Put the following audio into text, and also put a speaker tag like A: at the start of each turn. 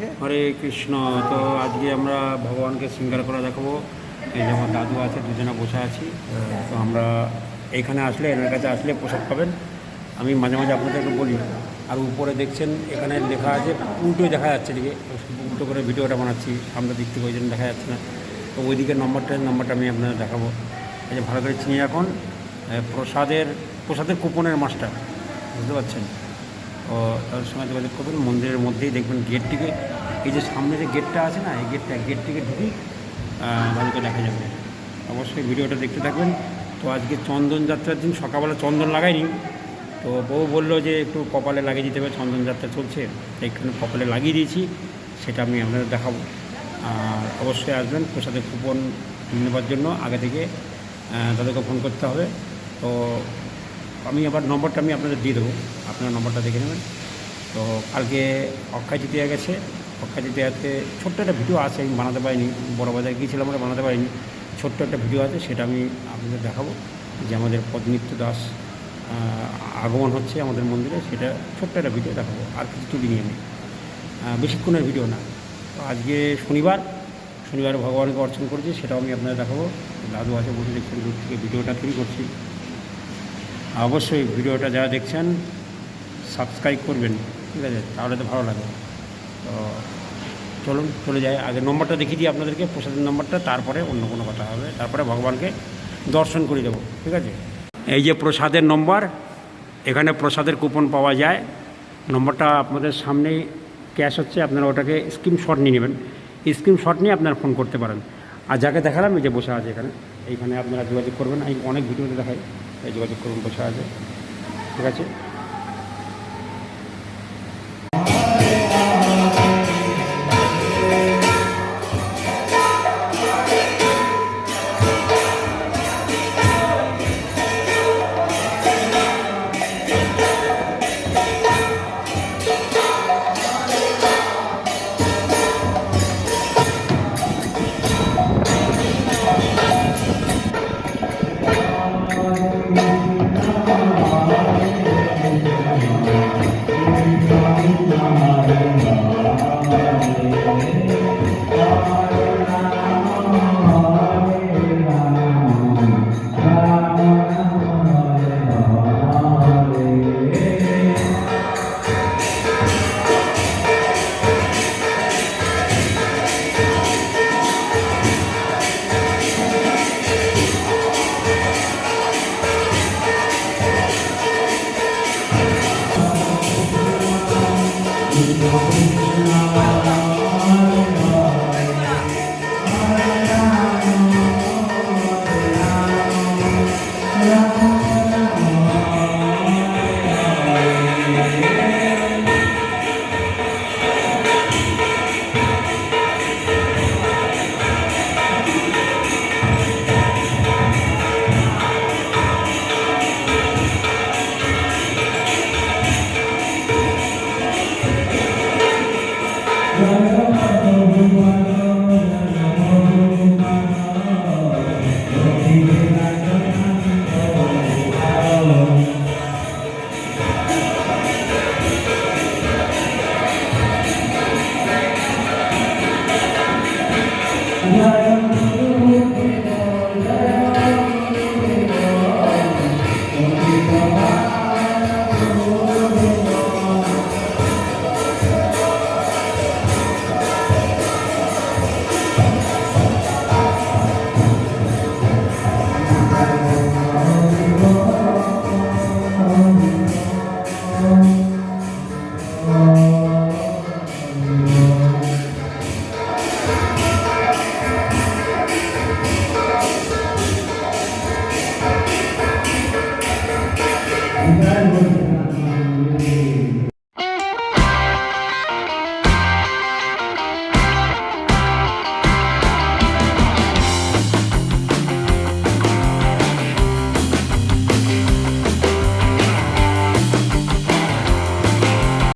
A: আমাকে
B: হরে কৃষ্ণ। তো আজকে আমরা ভগবানকে শৃঙ্গার করা দেখাবো। এই যে আমার দাদু আছে, দুজনে বসে আছি। তো আমরা এইখানে আসলে, এনার কাছে আসলে পোশাক পাবেন। আমি মাঝে মাঝে আপনাদেরকে বলি, আর উপরে দেখছেন, এখানে লেখা আছে উল্টোই দেখা যাচ্ছে এদিকে। উল্টো করে ভিডিওটা বানাচ্ছি, সামনের দিক থেকে ওই জন্য দেখা যাচ্ছে না। তো ওই দিকের নম্বরটা নম্বরটা আমি আপনাদের দেখাবো। এই যে ভালো করে চিনি এখন। প্রসাদের প্রসাদের কুপনের মাস্টার, বুঝতে পারছেন? ও তাদের সঙ্গে যোগাযোগ করবেন, মন্দিরের মধ্যেই দেখবেন গেটটিকে এই যে সামনে যে গেটটা আছে না, এই গেটটা গেটটিকে ঢুকেই ভালোকে দেখা যাবে। অবশ্যই ভিডিওটা দেখতে থাকবেন। তো আজকে চন্দন যাত্রার দিন, সকালবেলা চন্দন লাগাইনি। তো বউ বলল যে একটু কপালে লাগিয়ে দিতে হবে, চন্দন যাত্রা চলছে। একটু কপালে লাগিয়ে দিয়েছি, সেটা আমি আপনাদের দেখাবো। আর অবশ্যই আসবেন, প্রসাদের কুপন নেবার জন্য আগে থেকে তাদেরকে ফোন করতে হবে। তো আমি আবার নম্বরটা আমি আপনাদের দিয়ে দেবো। আপনার নম্বরটা দেখে নেবেন। তো কালকে অক্ষয় তৃতীয়া গেছে। অক্ষয় তৃতীয়াতে ছোট্ট একটা ভিডিও আছে, আমি বানাতে পারিনি। বড় বাজারে গিয়েছিলাম আমরা বানাতে পারিনি। ছোট্ট একটা ভিডিও আছে, সেটা আমি আপনাদের দেখাবো। যে আমাদের পদ্মিত্র দাস আগমন হচ্ছে আমাদের মন্দিরে, সেটা ছোট্ট একটা ভিডিও দেখাবো। আর কিছু তুলিনি আমি। বেশিক্ষণের ভিডিও না। তো আজকে শনিবার শনিবার ভগবানকে অর্চন করেছি, সেটাও আমি আপনাদের দেখাবো। দাদু আছে বসে দেখছেন, দূর থেকে ভিডিওটা তৈরি করছি। অবশ্যই ভিডিওটা যারা দেখছেন সাবস্ক্রাইব করবেন, ঠিক আছে? তাহলে তো ভালো লাগে তো চলুন, চলে যায় আগে নম্বরটা দেখিয়ে দিই আপনাদেরকে, প্রসাদের নম্বরটা, তারপরে অন্য কোনো কথা হবে। তারপরে ভগবানকে দর্শন করে দেবো, ঠিক আছে? এই যে প্রসাদের নম্বর, এখানে প্রসাদের কুপন পাওয়া যায়। নম্বরটা আপনাদের সামনেই ক্যাশ হচ্ছে, আপনারা ওটাকে স্ক্রিনশট নিয়ে নেবেন। স্ক্রিনশট নিয়ে আপনারা ফোন করতে পারেন। আর যাকে দেখালাম, এই যে বসে আছে এখানে, এইখানে আপনারা যোগাযোগ করবেন। আমি অনেক ভিডিওতে দেখাই। যোগাযোগ করুন বসে আছে। ঠিক আছে? Amen.